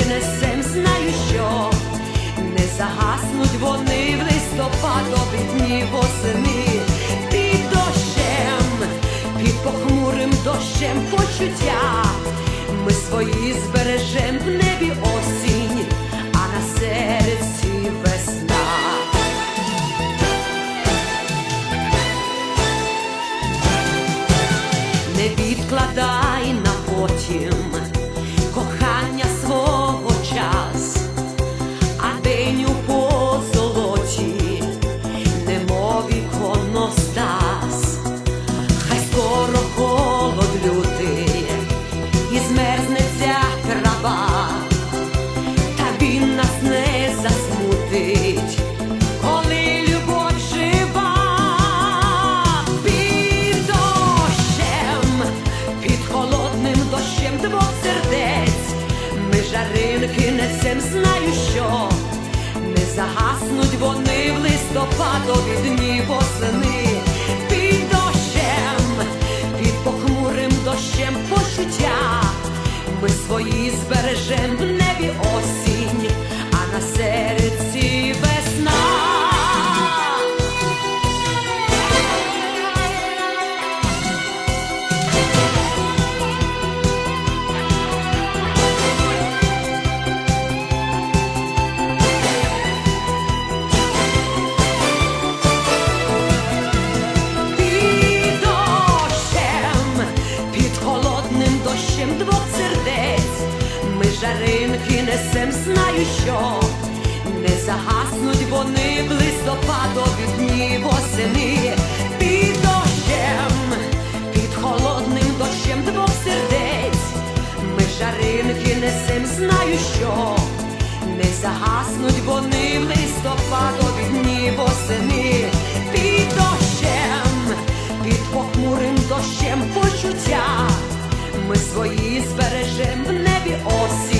жаринки несем, знаю, що. Не загаснуть вони в листопадові дні восени, під дощем, під похмурим дощем почуття, ми свої збережем в небі осінь, а на серці весна. Не відкладай на потім жаринки несем, знаю, що. Не загаснуть вони в листопадові дні восени, під дощем, під похмурим дощем почуття, ми свої збережем яринки несем, знаю, що не загаснуть вони в листопадові дні восени під дощем, під холодним дощем двох сердець. Ми жаринки несем, знаю, що не загаснуть вони в листопадові дні восени під дощем, під похмурим дощем почуття. Ми свої збережем в небі осінь.